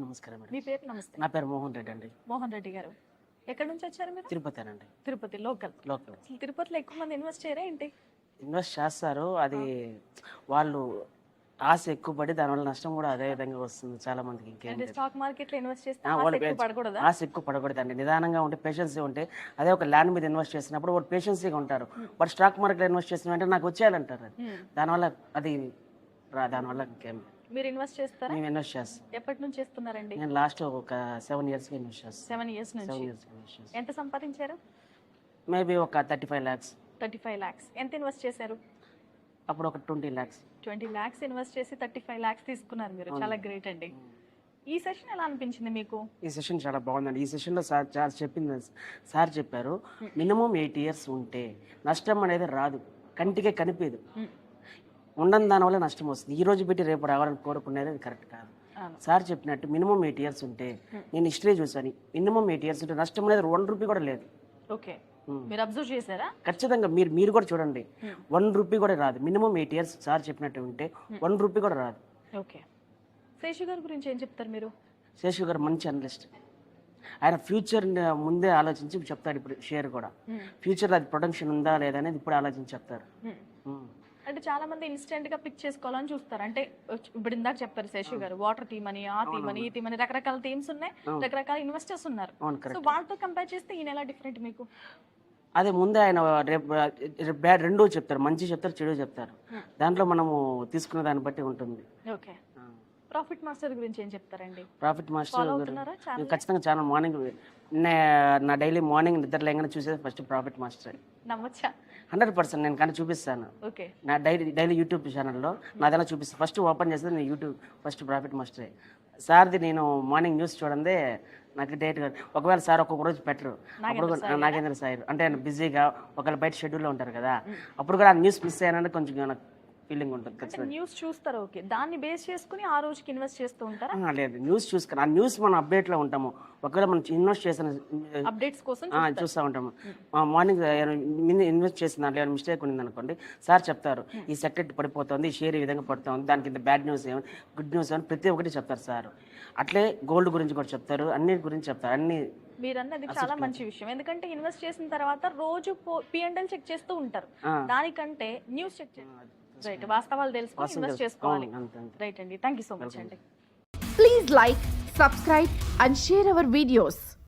నమస్కారం మేడం. మీ పేరు నమస్తే. నా పేరు మోహన్ రెడ్డి అండి. మోహన్ రెడ్డి గారు. ఎక్కడి నుంచి వచ్చారు మీరు? తిరుపతేనండి తిరుపతి లోకల్. లోకల్. తిరుపతిలో ఎక్కువ మంది ఇన్వెస్ట్ చేయరా ఏంటి? ఇన్వెస్ట్ చేస్తారు. అది వాళ్ళు ఆశ ఎక్కువ పడి దానివల్ల నష్టం కూడా అదే విధంగా వస్తుంది చాలా మందికి ఇంకేం అంటే లేదు. స్టాక్ మార్కెట్లో ఇన్వెస్ట్ చేస్తే ఆశ ఎక్కువ పడకూడదా? ఆశ ఎక్కువ పడకూడదండి. నిదానంగా ఉంటే పేషెన్సీ ఉంటే అదే ఒక ల్యాండ్ మీద ఇన్వెస్ట్ చేసినప్పుడు వాళ్ళు పేషెన్సీగా ఉంటారు. బట్ స్టాక్ మార్కెట్లో ఇన్వెస్ట్ చేసిన వెంటనే నాకు వచ్చేయాలంటారు. దానివల్ల అది రా దానివల్ల ఇంకేం మీరు ఇన్వెస్ట్ చేస్తారా? మేము ఇన్వెస్ట్ చేస్తాం. ఎప్పటి నుంచి చేస్తున్నారండి? నేను లాస్ట్ ఒక సెవెన్ ఇయర్స్కి ఇన్వెస్ట్ చేస్తాను. సెవెన్ ఇయర్స్ నుంచి. సెవెన్ ఇయర్స్ ఇన్వెస్ట్ చేస్తాను. ఎంత సంపాదించారు? మేబీ ఒక thirty five lakhs thirty five lakhs ఎంత ఇన్వెస్ట్ చేశారు? అప్పుడు ఒక twenty lakhs twenty lakhs invest చేసి థర్టీ ఫైవ్ ల్యాక్స్ తీసుకున్నారు మీరు. చాలా గ్రేట్ అండి. ఈ సెషన్ ఎలా అనిపించింది మీకు? ఈ సెషన్ చాలా బాగుందండి. ఈ సెషన్లో సార్ చాలా చెప్పింది సార్ చెప్పారు మినిమం ఎయిట్ ఇయర్స్ ఉంటే నష్టం అనేది రాదు. కంటికే కనిపించదు. ఉండని దానివల్ల నష్టం వస్తుంది. ఈ రోజు పెట్టి రేపు రావాలని కోరుకునేది అది కరెక్ట్ కాదు. సార్ చెప్పినట్టు మినిమం ఎయిట్ ఇయర్స్ ఉంటే నేను హిస్టరీ చూసాను మినిమం ఎయిట్ ఇయర్స్ ఉంటే నష్టం అనేది వన్ రూపీ కూడా లేదు. ఓకే. మీరు అబ్జర్వ్ చేశారా? ఖచ్చితంగా మీరు మీరు కూడా చూడండి. వన్ రూపీ కూడా రాదు. మినిమం ఎయిట్ ఇయర్స్ సార్ చెప్పినట్టు ఉంటే వన్ రూపీ కూడా రాదు. ఓకే. శేషు గారి గురించి ఏం చెప్తారు మీరు? శేషు గారు మంచి అనలిస్ట్. ఆయన ఫ్యూచర్ ముందే ఆలోచించి చెప్తాడు ఇప్పుడు షేర్ కూడా. ఫ్యూచర్లో అది ప్రొడక్షన్ ఉందా లేదా అనేది ఇప్పుడు ఆలోచించి చెప్తారు. అంటే చాలా మంది ఇన్స్టెంట్గా పిక్ చేసుకోవాలని చూస్తారు. అంటే ఇప్పుడు ఇందాక చెప్పారు శేషు గారు వాటర్ థీమ్ అని ఆ థీమ్ అని ఈ థీమ్ అని రకరకాల థీమ్స్ ఉన్నాయి రకరకాల ఇన్వెస్టర్స్ ఉన్నారు. సో వాళ్ళతో కంపేర్ చేస్తే ఈయన ఎలా డిఫరెంట్ మీకు? అదే ముందే ఆయన రేపు రేపు బ్యాడ్ రెండూ చెప్తారు మంచి చెప్తారు చెడు చెప్తారు. దాంట్లో మనము తీసుకున్న దాన్ని బట్టి ఉంటుంది. ఓకే. ప్రాఫిట్ మాస్టర్ గురించి ఏం చెప్తారండి? ప్రాఫిట్ మాస్టర్ నేను ఖచ్చితంగా చాలా మార్నింగ్ నా డైలీ మార్నింగ్ నిద్ర లేగానే చూసేది ఫస్ట్ ప్రాఫిట్ మాస్టర్ నమ్మొచ్చా హండ్రెడ్ పర్సెంట్ నేను కానీ చూపిస్తాను. ఓకే. నా డైలీ డైలీ యూట్యూబ్ ఛానల్లో నాదైనా చూపిస్తాను ఫస్ట్ ఓపెన్ చేసేది నేను యూట్యూబ్ ఫస్ట్ ప్రాఫిట్ మాస్టరే సార్ది నేను మార్నింగ్ న్యూస్ చూడందే నాకు డేట్ ఒకవేళ సార్ ఒక్కొక్క రోజు పెట్టరు. అప్పుడు నాగేంద్ర సార్ అంటే బిజీగా ఒకవేళ బయట షెడ్యూల్లో ఉంటారు కదా అప్పుడు కూడా ఆ న్యూస్ మిస్ అయ్యానంటే కొంచెం నాకు ఫీలింగ్ ఉంటుంది ఖచ్చితంగా. న్యూస్ చూస్తారు ఓకే. దాన్ని బేస్ చేసుకుని ఆ రోజుకి ఇన్వెస్ట్ చేస్తూ ఉంటారా? లేదు. న్యూస్ చూసుకుని ఆ న్యూస్ మనం అప్డేట్లో ఉంటాము. ఒకవేళ మనం ఇన్వెస్ట్ చేసిన అప్డేట్స్ కోసం చూస్తూ ఉంటాము. మార్నింగ్ ఇన్వెస్ట్ చేసిన దాంట్లో ఏమైనా మిస్టేక్ ఉంది అనుకోండి సార్ చెప్తారు ఈ సెక్టర్ పడిపోతుంది ఈ షేర్ ఈ విధంగా పడుతుంది దానికి ఇంత బ్యాడ్ న్యూస్ ఏమని గుడ్ న్యూస్ ఏమని ప్రతి ఒక్కటి చెప్తారు సార్. అట్లే గోల్డ్ గురించి కూడా చెప్తారు అన్ని గురించి చెప్తారు అన్ని మీరు అన్నది చాలా మంచి విషయం. ఎందుకంటే ఇన్వెస్ట్ చేసిన తర్వాత రోజు పిఎండ్ఎల్ చెక్ చేస్తూ ఉంటారు. దానికంటే న్యూస్ చెక్ రైట్ వాస్తవాలు తెలుసుకొని ఇన్వెస్ట్ చేసుకోవాలి. రైట్ అండి. థ్యాంక్ యూ సో మచ్ అండి. Please like, subscribe, and share our videos.